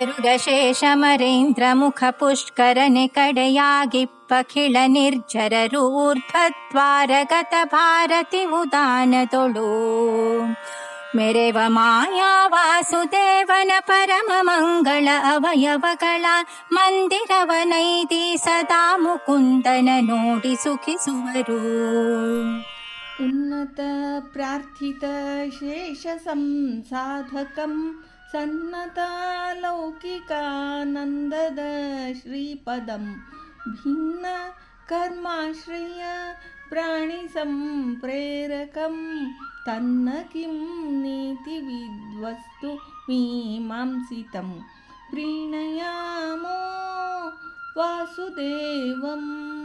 ಗರುಡಶೇಷಮರೇಂದ್ರ ಮುಖ ಪುಷ್ಕರನೆ ಕಡೆಯಾಗಿಪ್ಪಖಿಳ ನಿರ್ಜರರೂರ್ಧ್ವದ್ವಾರಗತ ಭಾರತಿ ಉದಾನದೊಳು ಮೆರೆವ ಮಾಯಾ ವಾಸುದೇವನ ಪರಮ ಮಂಗಳ ಅವಯವಗಳ ಮಂದಿರವನೈದಿ ಸದಾ ಮುಕುಂದನ ನೋಡಿ ಸುಖಿಸುವರು ಉನ್ನತ ಪ್ರಾರ್ಥಿತ ಶೇಷ सन्नतालौकिकानन्दद श्रीपदं सन्नतालौकिकानन्ददश्रीपदं भिन्नकर्माश्रयप्राणिसंप्रेरकं तन्न किं नीतिविद्वस्तु मीमांसितं। प्रीणयामो वासुदेवम्।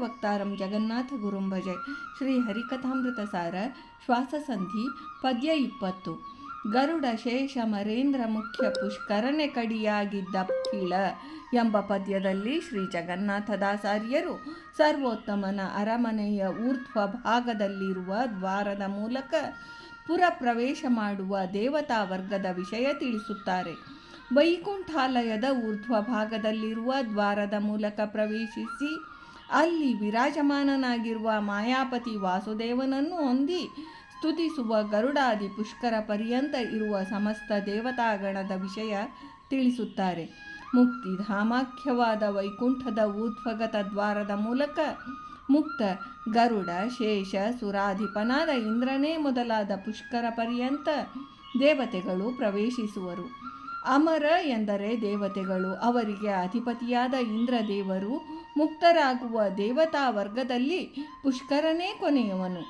ವಕ್ತಾರಂ ಜಗನ್ನಾಥ ಗುರುಂ ಭಜೆ. ಶ್ರೀ ಹರಿಕಥಾಮೃತಸಾರ ಶ್ವಾಸಸಂಧಿ ಪದ್ಯ ಇಪ್ಪತ್ತು. ಗರುಡ ಶೇಷ ಮರೇಂದ್ರ ಮುಖ್ಯ ಪುಷ್ಕರನೆ ಕಡಿಯಾಗಿದ್ದ ಕೀಳ ಎಂಬ ಪದ್ಯದಲ್ಲಿ ಶ್ರೀ ಜಗನ್ನಾಥದಾಸಾರ್ಯರು ಸರ್ವೋತ್ತಮನ ಅರಮನೆಯ ಊರ್ಧ್ವ ಭಾಗದಲ್ಲಿರುವ ದ್ವಾರದ ಮೂಲಕ ಪುರ ಪ್ರವೇಶ ಮಾಡುವ ದೇವತಾ ವರ್ಗದ ವಿಷಯ ತಿಳಿಸುತ್ತಾರೆ. ವೈಕುಂಠಾಲಯದ ಊರ್ಧ್ವ ಭಾಗದಲ್ಲಿರುವ ದ್ವಾರದ ಮೂಲಕ ಪ್ರವೇಶಿಸಿ ಅಲ್ಲಿ ವಿರಾಜಮಾನನಾಗಿರುವ ಮಾಯಾಪತಿ ವಾಸುದೇವನನ್ನು ಹೊಂದಿ ಸ್ತುತಿಸುವ ಗರುಡಾದಿ ಪುಷ್ಕರ ಪರ್ಯಂತ ಇರುವ ಸಮಸ್ತ ದೇವತಾಗಣದ ವಿಷಯ ತಿಳಿಸುತ್ತಾರೆ. ಮುಕ್ತಿಧಾಮಾಖ್ಯವಾದ ವೈಕುಂಠದ ಊರ್ಧ್ವಗತ ದ್ವಾರದ ಮೂಲಕ ಮುಕ್ತ ಗರುಡ, ಶೇಷ, ಸುರಾಧಿಪನಾದ ಇಂದ್ರನೇ ಮೊದಲಾದ ಪುಷ್ಕರ ಪರ್ಯಂತ ದೇವತೆಗಳು ಪ್ರವೇಶಿಸುವರು. ಅಮರ ಎಂದರೆ ದೇವತೆಗಳು. ಅವರಿಗೆ ಅಧಿಪತಿಯಾದ ಇಂದ್ರದೇವರು ಮುಕ್ತರಾಗುವ ದೇವತಾ ವರ್ಗದಲ್ಲಿ ಪುಷ್ಕರನೇ ಕೊನೆಯವನು.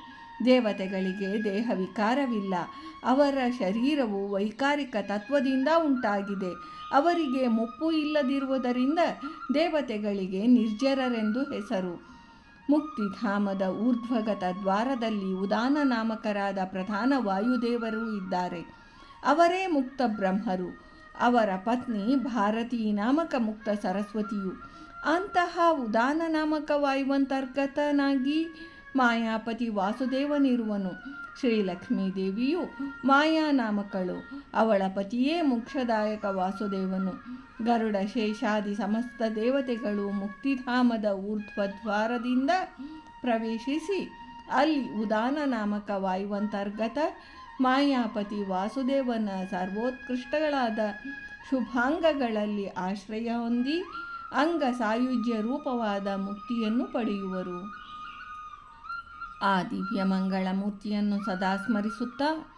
ದೇವತೆಗಳಿಗೆ ದೇಹ ವಿಕಾರವಿಲ್ಲ ಅವರ ಶರೀರವು ವೈಕಾರಿಕ ತತ್ವದಿಂದ ಉಂಟಾಗಿದೆ. ಅವರಿಗೆ ಮುಪ್ಪು ಇಲ್ಲದಿರುವುದರಿಂದ ದೇವತೆಗಳಿಗೆ ನಿರ್ಜರರೆಂದು ಹೆಸರು. ಮುಕ್ತಿಧಾಮದ ಊರ್ಧ್ವಗತ ದ್ವಾರದಲ್ಲಿ ಉದಾನ ನಾಮಕರಾದ ಪ್ರಧಾನ ವಾಯುದೇವರು ಇದ್ದಾರೆ. ಅವರೇ ಮುಕ್ತ ಬ್ರಹ್ಮರು. ಅವರ ಪತ್ನಿ ಭಾರತೀ ನಾಮಕ ಮುಕ್ತ ಸರಸ್ವತಿಯು. ಅಂತಹ ಉದಾನ ನಾಮಕ ವಾಯುವಂತರ್ಗತನಾಗಿ ಮಾಯಾಪತಿ ವಾಸುದೇವನಿರುವನು. ಶ್ರೀಲಕ್ಷ್ಮೀ ದೇವಿಯು ಮಾಯಾ ನಾಮಕಳು. ಅವಳ ಪತಿಯೇ ಮುಕ್ಷದಾಯಕ ವಾಸುದೇವನು. ಗರುಡ ಶೇಷಾದಿ ಸಮಸ್ತ ದೇವತೆಗಳು ಮುಕ್ತಿಧಾಮದ ಊರ್ಧ್ವದ್ವಾರದಿಂದ ಪ್ರವೇಶಿಸಿ ಅಲ್ಲಿ ಉದಾನ ನಾಮಕ ವಾಯುವಂತರ್ಗತ ಮಾಯಾಪತಿ ವಾಸುದೇವನ ಸರ್ವೋತ್ಕೃಷ್ಟಗಳಾದ ಶುಭಾಂಗಗಳಲ್ಲಿ ಆಶ್ರಯ ಹೊಂದಿ ಅಂಗ ಸಾಯುಜ್ಯ ರೂಪವಾದ ಮುಕ್ತಿಯನ್ನು ಪಡೆಯುವರು. ಆ ದಿವ್ಯ ಮಂಗಳ ಮೂರ್ತಿಯನ್ನು ಸದಾ ಸ್ಮರಿಸುತ್ತಾ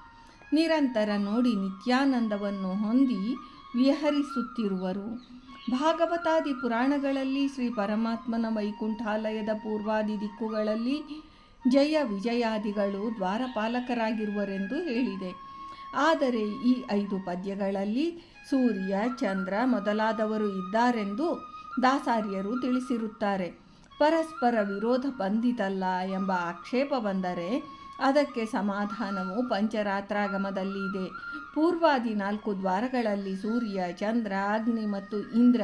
ನಿರಂತರ ನೋಡಿ ನಿತ್ಯಾನಂದವನ್ನು ಹೊಂದಿ ವಿಹರಿಸುತ್ತಿರುವರು. ಭಾಗವತಾದಿ ಪುರಾಣಗಳಲ್ಲಿ ಶ್ರೀ ಪರಮಾತ್ಮನ ವೈಕುಂಠಾಲಯದ ಪೂರ್ವಾದಿ ದಿಕ್ಕುಗಳಲ್ಲಿ ಜಯ ವಿಜಯಾದಿಗಳು ದ್ವಾರಪಾಲಕರಾಗಿರುವರೆಂದು ಹೇಳಿದೆ. ಆದರೆ ಈ ಐದು ಪದ್ಯಗಳಲ್ಲಿ ಸೂರ್ಯ, ಚಂದ್ರ ಮೊದಲಾದವರು ಇದ್ದಾರೆಂದು ದಾಸಾರ್ಯರು ತಿಳಿಸಿರುತ್ತಾರೆ. ಪರಸ್ಪರ ವಿರೋಧ ಬಂದಿತಲ್ಲ ಎಂಬ ಆಕ್ಷೇಪ ಬಂದರೆ ಅದಕ್ಕೆ ಸಮಾಧಾನವು ಪಂಚರಾತ್ರಾಗಮದಲ್ಲಿ ಇದೆ. ಪೂರ್ವಾದಿ ನಾಲ್ಕು ದ್ವಾರಗಳಲ್ಲಿ ಸೂರ್ಯ, ಚಂದ್ರ, ಅಗ್ನಿ ಮತ್ತು ಇಂದ್ರ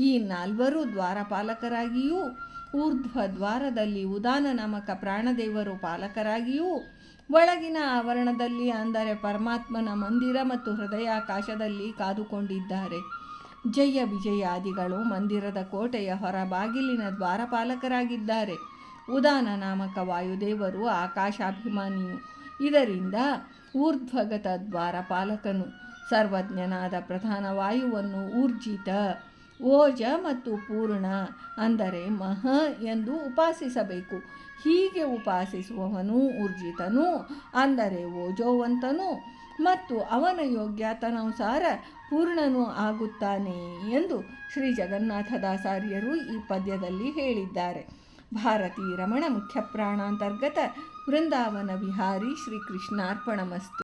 ಈ ನಾಲ್ವರು ದ್ವಾರಪಾಲಕರಾಗಿಯೂ ಊರ್ಧ್ವ ದ್ವಾರದಲ್ಲಿ ಉದಾನ ನಾಮಕ ಪ್ರಾಣದೇವರು ಪಾಲಕರಾಗಿಯೂ, ಒಳಗಿನ ಆವರಣದಲ್ಲಿ ಅಂದರೆ ಪರಮಾತ್ಮನ ಮಂದಿರ ಮತ್ತು ಹೃದಯಾಕಾಶದಲ್ಲಿ ಕಾದುಕೊಂಡಿದ್ದಾರೆ. ಜಯ ವಿಜಯಾದಿಗಳು ಮಂದಿರದ ಕೋಟೆಯ ಹೊರ ಬಾಗಿಲಿನ ದ್ವಾರಪಾಲಕರಾಗಿದ್ದಾರೆ. ಉದಾನ ನಾಮಕ ವಾಯುದೇವರು ಆಕಾಶಾಭಿಮಾನಿಯು. ಇದರಿಂದ ಊರ್ಧ್ವಗತ ದ್ವಾರಪಾಲಕನು, ಸರ್ವಜ್ಞನಾದ ಪ್ರಧಾನ ವಾಯುವನ್ನು ಊರ್ಜಿತ ಓಜ ಮತ್ತು ಪೂರ್ಣ ಅಂದರೆ ಮಹ ಎಂದು ಉಪಾಸಿಸಬೇಕು. ಹೀಗೆ ಉಪಾಸಿಸುವವನು ಊರ್ಜಿತನು, ಅಂದರೆ ಓಜೋವಂತನು, ಮತ್ತು ಅವನ ಯೋಗ್ಯತನುಸಾರ ಪೂರ್ಣನು ಆಗುತ್ತಾನೆ ಎಂದು ಶ್ರೀ ಜಗನ್ನಾಥದಾಸಾರ್ಯರು ಈ ಪದ್ಯದಲ್ಲಿ ಹೇಳಿದ್ದಾರೆ. ಭಾರತೀ ರಮಣ ಮುಖ್ಯಪ್ರಾಣಾಂತರ್ಗತ ವೃಂದಾವನ ವಿಹಾರಿ ಶ್ರೀ ಕೃಷ್ಣಾರ್ಪಣಮಸ್ತು